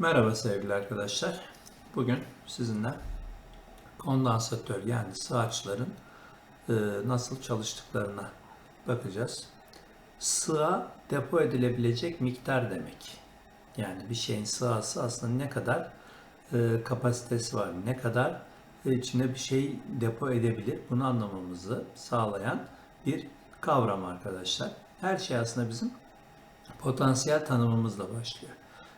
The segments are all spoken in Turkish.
Merhaba sevgili arkadaşlar. Bugün sizinle kondansatör yani sığaçların e, nasıl çalıştıklarına bakacağız. Sığa depo edilebilecek miktar demek. Yani bir şeyin sığası aslında ne kadar e, kapasitesi var, ne kadar e, içine bir şey depo edebilir bunu anlamamızı sağlayan bir kavram arkadaşlar. Her şey aslında bizim potansiyel tanımımızla başlıyor.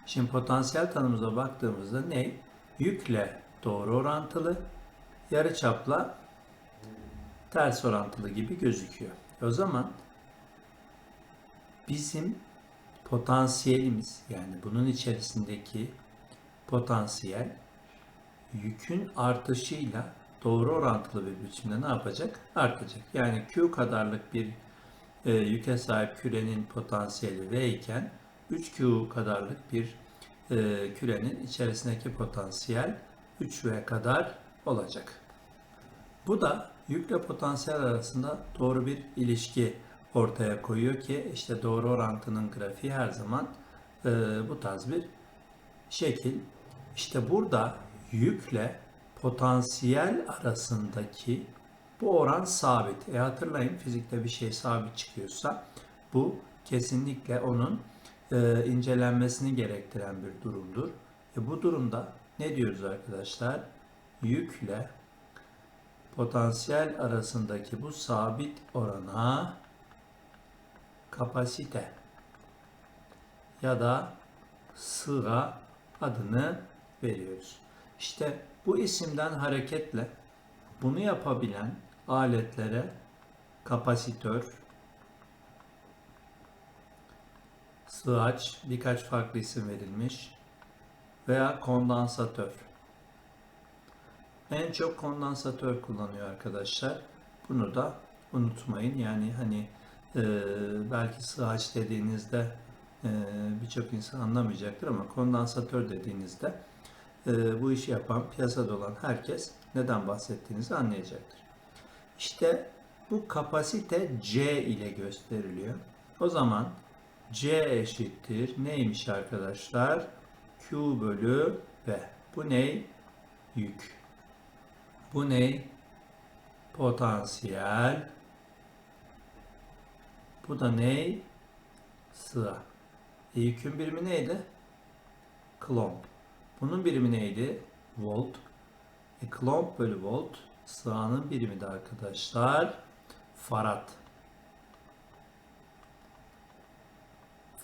Şimdi potansiyel tanımımıza baktığımızda ne? Yükle doğru orantılı, yarıçapla ters orantılı gibi gözüküyor. O zaman bizim potansiyelimiz yani bunun içerisindeki potansiyel yükün artışıyla doğru orantılı bir biçimde ne yapacak? Artacak. Yani Q kadarlık bir e, yüke sahip kürenin potansiyeli V iken 3Q kadarlık bir e, kürenin içerisindeki potansiyel 3V kadar olacak. Bu da yükle potansiyel arasında doğru bir ilişki ortaya koyuyor ki işte doğru orantının grafiği her zaman e, bu tarz bir şekil. İşte burada yükle potansiyel arasındaki bu oran sabit. E hatırlayın fizikte bir şey sabit çıkıyorsa bu kesinlikle onun e, incelenmesini gerektiren bir durumdur. E, bu durumda ne diyoruz arkadaşlar? Yükle potansiyel arasındaki bu sabit orana kapasite ya da sıra adını veriyoruz. İşte bu isimden hareketle bunu yapabilen aletlere kapasitör, sığaç, birkaç farklı isim verilmiş veya kondansatör. En çok kondansatör kullanıyor arkadaşlar. Bunu da unutmayın. Yani hani e, belki sığaç dediğinizde e, birçok insan anlamayacaktır ama kondansatör dediğinizde e, bu işi yapan, piyasada olan herkes neden bahsettiğinizi anlayacaktır. İşte bu kapasite C ile gösteriliyor. O zaman C eşittir neymiş arkadaşlar? Q bölü V. Bu ne? Yük. Bu ne? Potansiyel. Bu da ne? Sıra. E, yükün birimi neydi? Klomp. Bunun birimi neydi? Volt. E, klomp bölü volt sığanın birimi de arkadaşlar farad.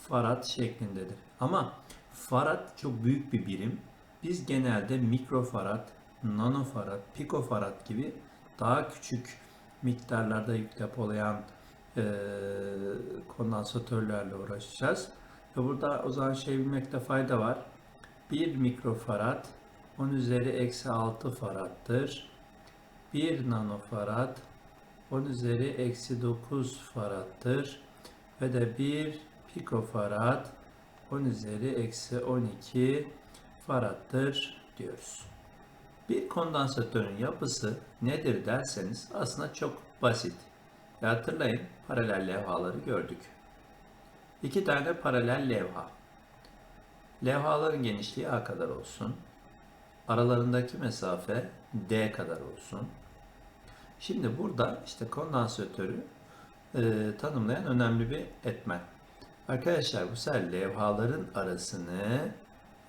Farad şeklindedir. Ama farad çok büyük bir birim. Biz genelde mikrofarad, nanofarad, pikofarad gibi daha küçük miktarlarda yük depolayan e, kondansatörlerle uğraşacağız. Ve burada o zaman şey bilmekte fayda var. 1 mikrofarad 10 üzeri eksi 6 farattır. 1 nanofarad 10 üzeri eksi 9 farattır. Ve de 1 pikofarad 10 üzeri eksi 12 farattır diyoruz. Bir kondansatörün yapısı nedir derseniz aslında çok basit. Ve hatırlayın paralel levhaları gördük. İki tane paralel levha. Levhaların genişliği A kadar olsun. Aralarındaki mesafe D kadar olsun. Şimdi burada işte kondansatörü e, tanımlayan önemli bir etmen. Arkadaşlar bu sefer levhaların arasını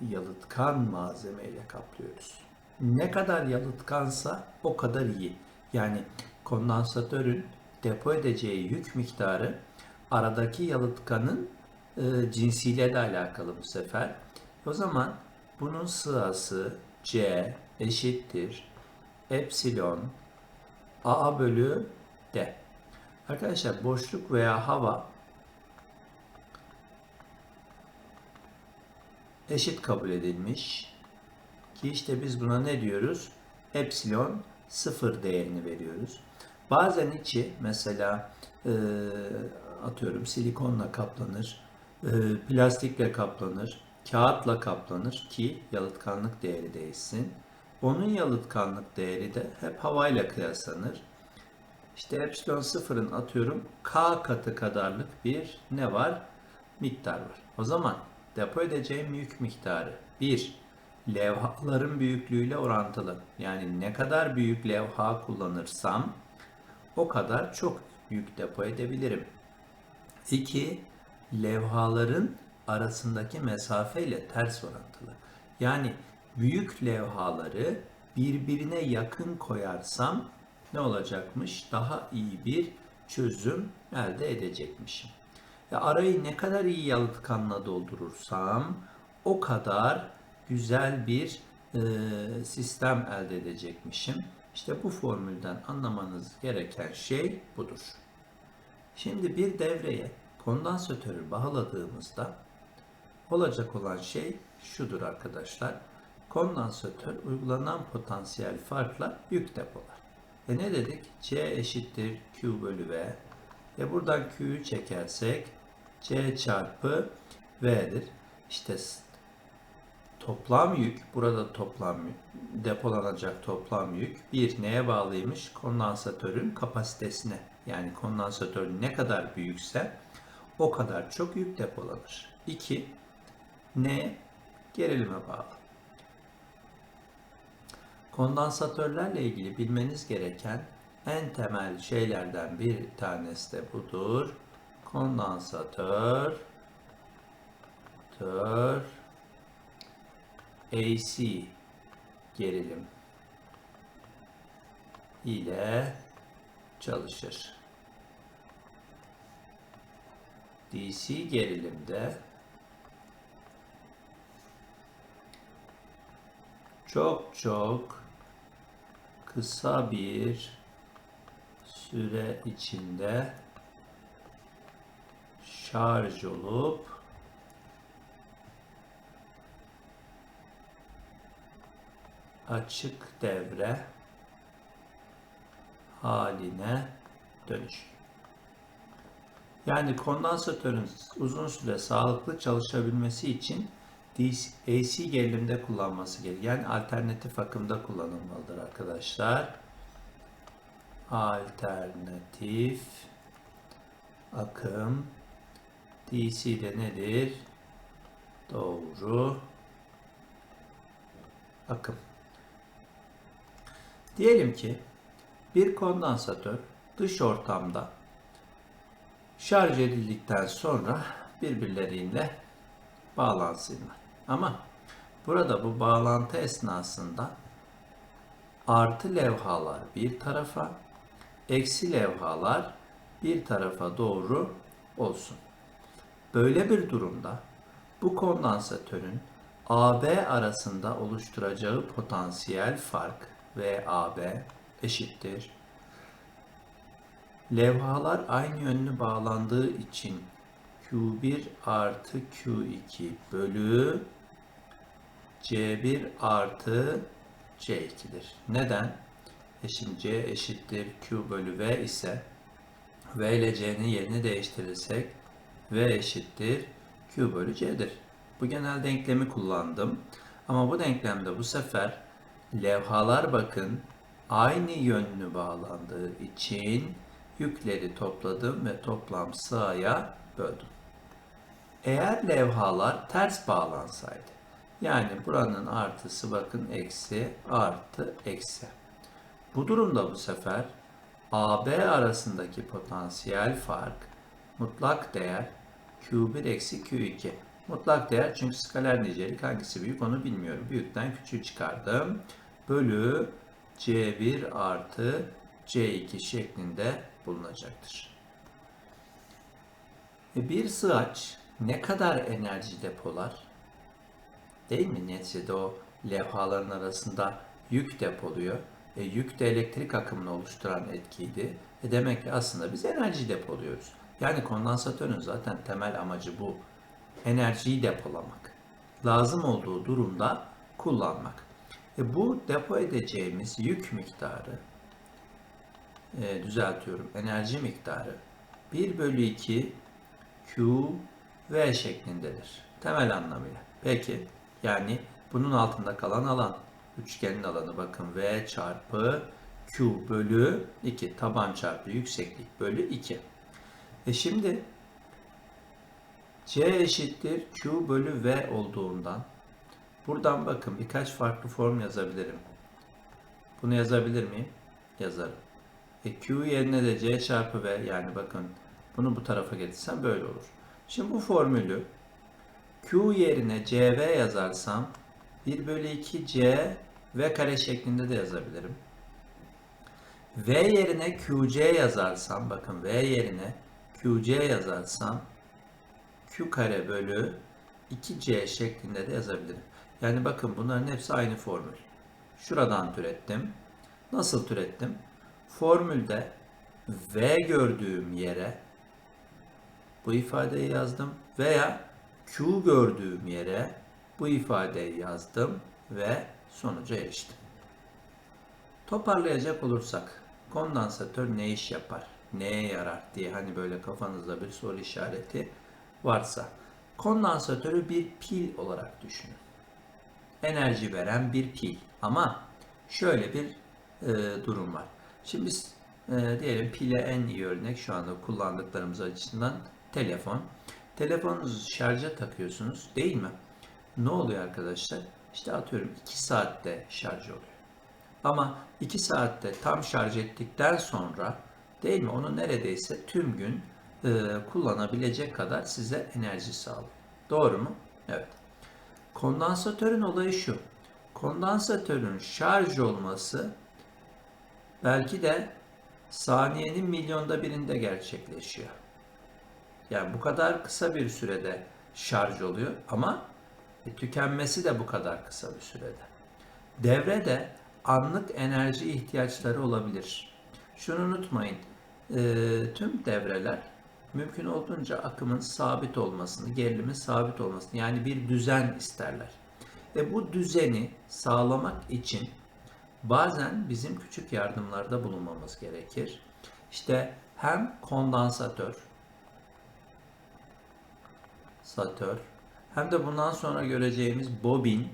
yalıtkan malzemeyle kaplıyoruz. Ne kadar yalıtkansa o kadar iyi. Yani kondansatörün depo edeceği yük miktarı aradaki yalıtkanın e, cinsiyle de alakalı bu sefer. O zaman bunun sırası C eşittir epsilon A bölü D. Arkadaşlar boşluk veya hava eşit kabul edilmiş. Ki işte biz buna ne diyoruz? Epsilon sıfır değerini veriyoruz. Bazen içi mesela e, atıyorum silikonla kaplanır, e, plastikle kaplanır, kağıtla kaplanır ki yalıtkanlık değeri değişsin. Onun yalıtkanlık değeri de hep havayla kıyaslanır. İşte epsilon sıfırın atıyorum k katı kadarlık bir ne var? Miktar var. O zaman depo edeceğim yük miktarı 1. Levhaların büyüklüğüyle orantılı. Yani ne kadar büyük levha kullanırsam o kadar çok yük depo edebilirim. 2. Levhaların arasındaki mesafe ile ters orantılı. Yani büyük levhaları birbirine yakın koyarsam ne olacakmış? Daha iyi bir çözüm elde edecekmişim. Ya arayı ne kadar iyi yalıtkanla doldurursam o kadar güzel bir e, sistem elde edecekmişim. İşte bu formülden anlamanız gereken şey budur. Şimdi bir devreye kondansatörü bağladığımızda olacak olan şey şudur arkadaşlar. Kondansatör uygulanan potansiyel farkla yük depolar. E ne dedik? C eşittir Q bölü V. E buradan Q'yu çekersek C çarpı V'dir. İşte toplam yük, burada toplam depolanacak toplam yük bir neye bağlıymış? Kondansatörün kapasitesine. Yani kondansatör ne kadar büyükse o kadar çok yük depolanır. 2. Ne? Gerilime bağlı. Kondansatörlerle ilgili bilmeniz gereken en temel şeylerden bir tanesi de budur. Kondansatör tör AC gerilim ile çalışır. DC gerilimde çok çok kısa bir süre içinde şarj olup açık devre haline dönüşür. Yani kondansatörün uzun süre sağlıklı çalışabilmesi için AC gerilimde kullanması gerekir. Yani alternatif akımda kullanılmalıdır arkadaşlar. Alternatif akım DC'de nedir? Doğru akım. Diyelim ki bir kondansatör dış ortamda şarj edildikten sonra birbirleriyle bağlansınlar. Ama burada bu bağlantı esnasında artı levhalar bir tarafa, eksi levhalar bir tarafa doğru olsun. Böyle bir durumda bu kondansatörün AB arasında oluşturacağı potansiyel fark VAB eşittir. Levhalar aynı yönlü bağlandığı için Q1 artı Q2 bölü C1 artı C2'dir. Neden? E şimdi C eşittir Q bölü V ise V ile C'nin yerini değiştirirsek V eşittir Q bölü C'dir. Bu genel denklemi kullandım. Ama bu denklemde bu sefer levhalar bakın aynı yönlü bağlandığı için yükleri topladım ve toplam sığaya böldüm. Eğer levhalar ters bağlansaydı, yani buranın artısı bakın eksi artı eksi. Bu durumda bu sefer AB arasındaki potansiyel fark mutlak değer Q1 eksi Q2. Mutlak değer çünkü skaler nicelik hangisi büyük onu bilmiyorum. Büyükten küçüğü çıkardım. Bölü C1 artı C2 şeklinde bulunacaktır. E bir sığaç ne kadar enerji depolar? Değil mi? Neticede o levhaların arasında yük depoluyor. E, yük de elektrik akımını oluşturan etkiydi. E demek ki aslında biz enerji depoluyoruz. Yani kondansatörün zaten temel amacı bu. Enerjiyi depolamak. Lazım olduğu durumda kullanmak. E bu depo edeceğimiz yük miktarı, e, düzeltiyorum, enerji miktarı 1 bölü 2 Q V şeklindedir. Temel anlamıyla. Peki yani bunun altında kalan alan üçgenin alanı bakın V çarpı Q bölü 2 taban çarpı yükseklik bölü 2. E şimdi C eşittir Q bölü V olduğundan buradan bakın birkaç farklı form yazabilirim. Bunu yazabilir miyim? Yazarım. E Q yerine de C çarpı V yani bakın bunu bu tarafa getirsem böyle olur. Şimdi bu formülü Q yerine CV yazarsam 1 bölü 2 C V kare şeklinde de yazabilirim. V yerine QC yazarsam bakın V yerine QC yazarsam Q kare bölü 2C şeklinde de yazabilirim. Yani bakın bunların hepsi aynı formül. Şuradan türettim. Nasıl türettim? Formülde V gördüğüm yere bu ifadeyi yazdım veya Q gördüğüm yere bu ifadeyi yazdım ve sonuca eriştim. Toparlayacak olursak kondansatör ne iş yapar, neye yarar diye hani böyle kafanızda bir soru işareti varsa kondansatörü bir pil olarak düşünün. Enerji veren bir pil ama şöyle bir e, durum var. Şimdi biz e, diyelim pile en iyi örnek şu anda kullandıklarımız açısından telefon. Telefonunuzu şarja takıyorsunuz değil mi? Ne oluyor arkadaşlar? İşte atıyorum 2 saatte şarj oluyor. Ama 2 saatte tam şarj ettikten sonra değil mi onu neredeyse tüm gün e, kullanabilecek kadar size enerji sağlıyor. Doğru mu? Evet. Kondansatörün olayı şu. Kondansatörün şarj olması belki de saniyenin milyonda birinde gerçekleşiyor. Yani bu kadar kısa bir sürede şarj oluyor ama e, tükenmesi de bu kadar kısa bir sürede. Devrede anlık enerji ihtiyaçları olabilir. Şunu unutmayın, e, tüm devreler mümkün olduğunca akımın sabit olmasını, gerilimin sabit olmasını yani bir düzen isterler. Ve bu düzeni sağlamak için bazen bizim küçük yardımlarda bulunmamız gerekir. İşte hem kondansatör, satör hem de bundan sonra göreceğimiz bobin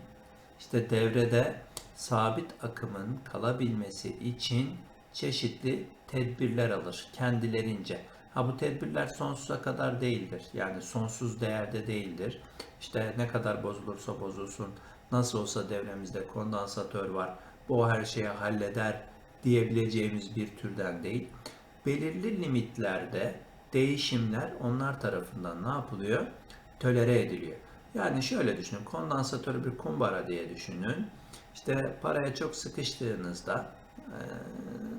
işte devrede sabit akımın kalabilmesi için çeşitli tedbirler alır kendilerince. Ha bu tedbirler sonsuza kadar değildir. Yani sonsuz değerde değildir. İşte ne kadar bozulursa bozulsun, nasıl olsa devremizde kondansatör var, bu her şeyi halleder diyebileceğimiz bir türden değil. Belirli limitlerde değişimler onlar tarafından ne yapılıyor? Tolere ediliyor. Yani şöyle düşünün, kondansatörü bir kumbara diye düşünün. İşte paraya çok sıkıştığınızda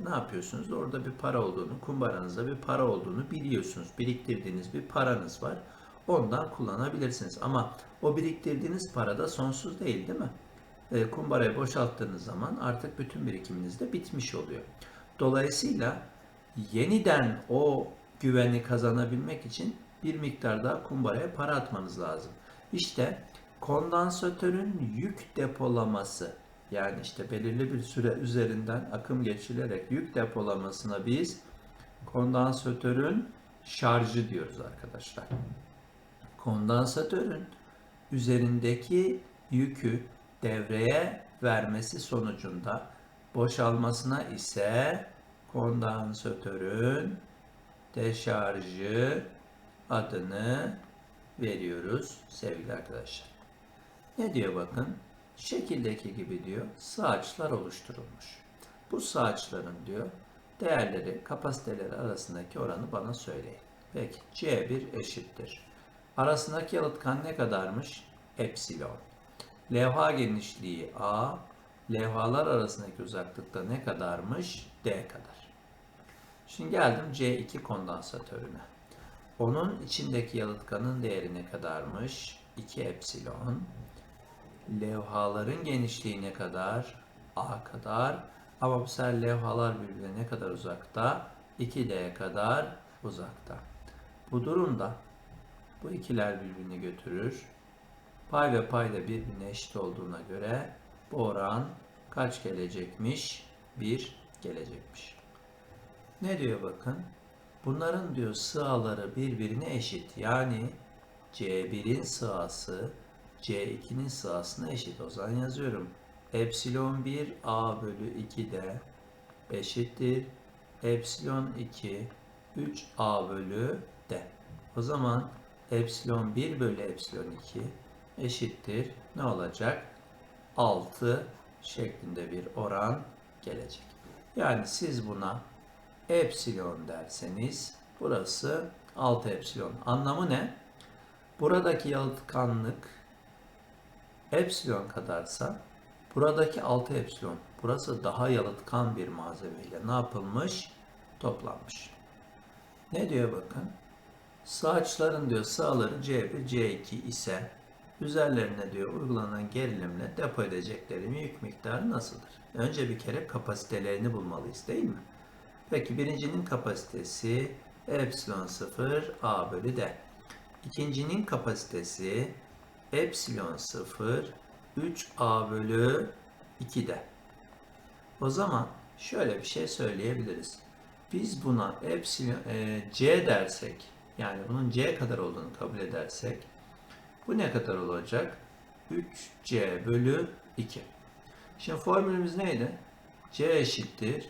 ne yapıyorsunuz? Orada bir para olduğunu, kumbaranızda bir para olduğunu biliyorsunuz. Biriktirdiğiniz bir paranız var. Ondan kullanabilirsiniz. Ama o biriktirdiğiniz para da sonsuz değil değil mi? E, kumbarayı boşalttığınız zaman artık bütün birikiminiz de bitmiş oluyor. Dolayısıyla yeniden o güveni kazanabilmek için bir miktar daha kumbaraya para atmanız lazım. İşte kondansatörün yük depolaması yani işte belirli bir süre üzerinden akım geçirilerek yük depolamasına biz kondansatörün şarjı diyoruz arkadaşlar. Kondansatörün üzerindeki yükü devreye vermesi sonucunda boşalmasına ise kondansatörün deşarjı adını veriyoruz sevgili arkadaşlar. Ne diyor bakın? Şekildeki gibi diyor sağaçlar oluşturulmuş. Bu sağaçların diyor değerleri, kapasiteleri arasındaki oranı bana söyleyin. Peki C1 eşittir. Arasındaki yalıtkan ne kadarmış? Epsilon. Levha genişliği A, levhalar arasındaki uzaklıkta ne kadarmış? D kadar. Şimdi geldim C2 kondansatörüne. Onun içindeki yalıtkanın değeri ne kadarmış? 2 epsilon. Levhaların genişliği ne kadar? A kadar. Ama bu sefer levhalar birbirine ne kadar uzakta? 2D kadar uzakta. Bu durumda bu ikiler birbirini götürür. Pay ve pay da birbirine eşit olduğuna göre bu oran kaç gelecekmiş? 1 gelecekmiş. Ne diyor bakın? Bunların diyor sığaları birbirine eşit. Yani C1'in sığası C2'nin sığasına eşit. O zaman yazıyorum. Epsilon 1 A bölü 2 de eşittir. Epsilon 2 3 A bölü D. O zaman epsilon 1 bölü epsilon 2 eşittir. Ne olacak? 6 şeklinde bir oran gelecek. Yani siz buna epsilon derseniz burası 6 epsilon. Anlamı ne? Buradaki yalıtkanlık epsilon kadarsa buradaki 6 epsilon burası daha yalıtkan bir malzemeyle ne yapılmış? Toplanmış. Ne diyor bakın? Saçların diyor sağları C1, C2 ise üzerlerine diyor uygulanan gerilimle depo edecekleri yük miktarı nasıldır? Önce bir kere kapasitelerini bulmalıyız değil mi? Peki birincinin kapasitesi epsilon 0 A bölü D. İkincinin kapasitesi epsilon 0 3A bölü 2D. O zaman şöyle bir şey söyleyebiliriz. Biz buna epsilon e, C dersek yani bunun C kadar olduğunu kabul edersek bu ne kadar olacak? 3C bölü 2. Şimdi formülümüz neydi? C eşittir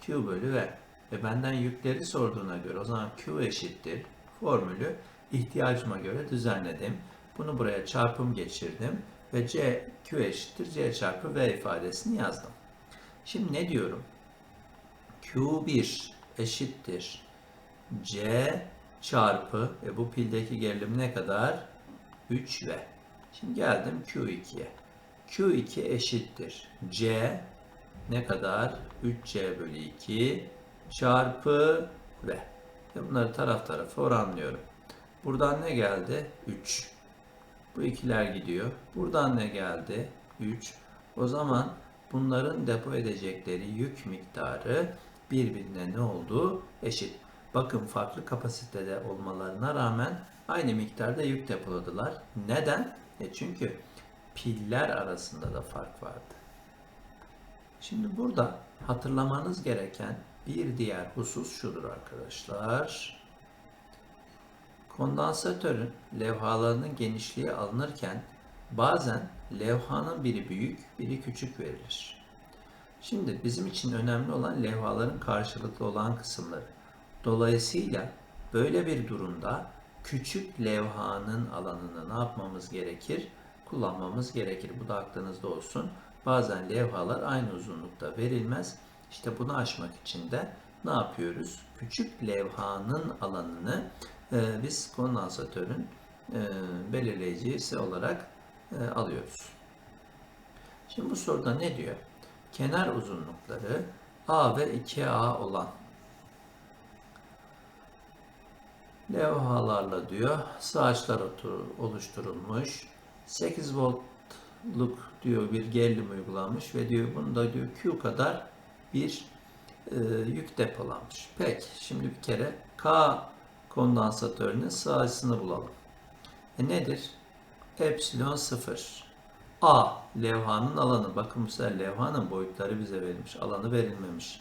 Q bölü V. Ve benden yükleri sorduğuna göre o zaman Q eşittir. Formülü ihtiyacıma göre düzenledim. Bunu buraya çarpım geçirdim. Ve C, Q eşittir C çarpı V ifadesini yazdım. Şimdi ne diyorum? Q1 eşittir C çarpı ve bu pildeki gerilim ne kadar? 3V. Şimdi geldim Q2'ye. Q2 eşittir C ne kadar? 3C bölü 2 çarpı V. Bunları taraf tarafa oranlıyorum. Buradan ne geldi? 3. Bu ikiler gidiyor. Buradan ne geldi? 3. O zaman bunların depo edecekleri yük miktarı birbirine ne oldu? Eşit. Bakın farklı kapasitede olmalarına rağmen aynı miktarda yük depoladılar. Neden? E çünkü piller arasında da fark vardı. Şimdi burada hatırlamanız gereken bir diğer husus şudur arkadaşlar. Kondansatörün levhalarının genişliği alınırken bazen levhanın biri büyük, biri küçük verilir. Şimdi bizim için önemli olan levhaların karşılıklı olan kısımları. Dolayısıyla böyle bir durumda küçük levhanın alanını ne yapmamız gerekir? Kullanmamız gerekir. Bu da aklınızda olsun. Bazen levhalar aynı uzunlukta verilmez. İşte bunu aşmak için de ne yapıyoruz? Küçük levhanın alanını e, biz kondansatörün e, belirleyicisi olarak e, alıyoruz. Şimdi bu soruda ne diyor? Kenar uzunlukları A ve 2A olan levhalarla diyor saçlar oluşturulmuş. 8 voltluk diyor bir gerilim uygulanmış ve diyor bunda diyor Q kadar bir e, yük depolanmış. Peki şimdi bir kere K kondansatörünün sağcısını bulalım. E nedir? Epsilon 0. A levhanın alanı. Bakın bu sefer levhanın boyutları bize verilmiş. Alanı verilmemiş.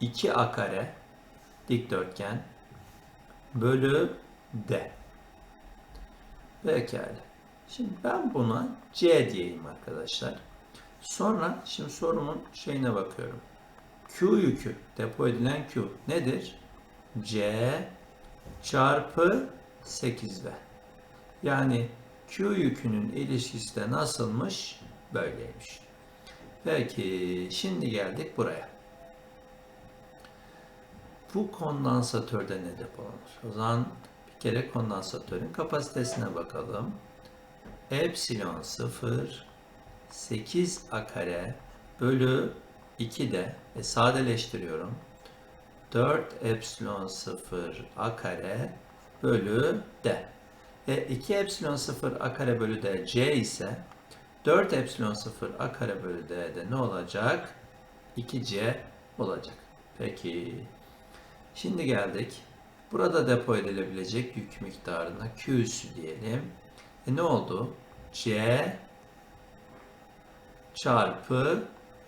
2A kare dikdörtgen bölü D. Pekala. Şimdi ben buna C diyeyim arkadaşlar. Sonra şimdi sorumun şeyine bakıyorum. Q yükü, depo edilen Q nedir? C çarpı 8V. Yani Q yükünün ilişkisi de nasılmış? Böyleymiş. Peki şimdi geldik buraya. Bu kondansatörde ne depolanır? O zaman bir kere kondansatörün kapasitesine bakalım. Epsilon 0 8 a kare bölü 2 de e, sadeleştiriyorum. 4 epsilon 0 a kare bölü d. E 2 epsilon 0 a kare bölü d c ise 4 epsilon 0 a kare bölü d de ne olacak? 2c olacak. Peki. Şimdi geldik. Burada depo edilebilecek yük miktarına Q'sü diyelim. E ne oldu? C çarpı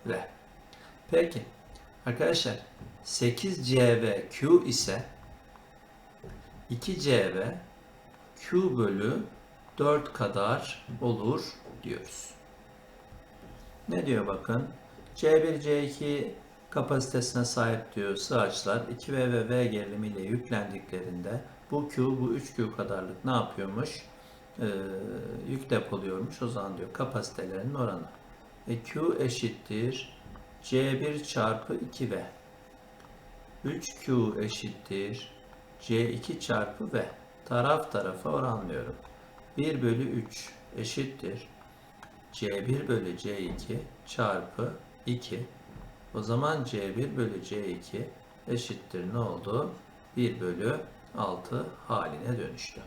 V. Peki. Arkadaşlar 8CV Q ise 2CV Q bölü 4 kadar olur diyoruz. Ne diyor bakın? C1, C2 kapasitesine sahip diyor sığaçlar 2V ve V gerilimiyle yüklendiklerinde Bu Q bu 3Q kadarlık ne yapıyormuş? Ee, yük depoluyormuş. O zaman diyor kapasitelerinin oranı. E, Q eşittir C1 çarpı 2V. 3Q eşittir C2 çarpı V. Taraf tarafa oranlıyorum. 1 bölü 3 eşittir C1 bölü C2 çarpı 2. O zaman C1 bölü C2 eşittir ne oldu? 1 bölü 6 haline dönüştü.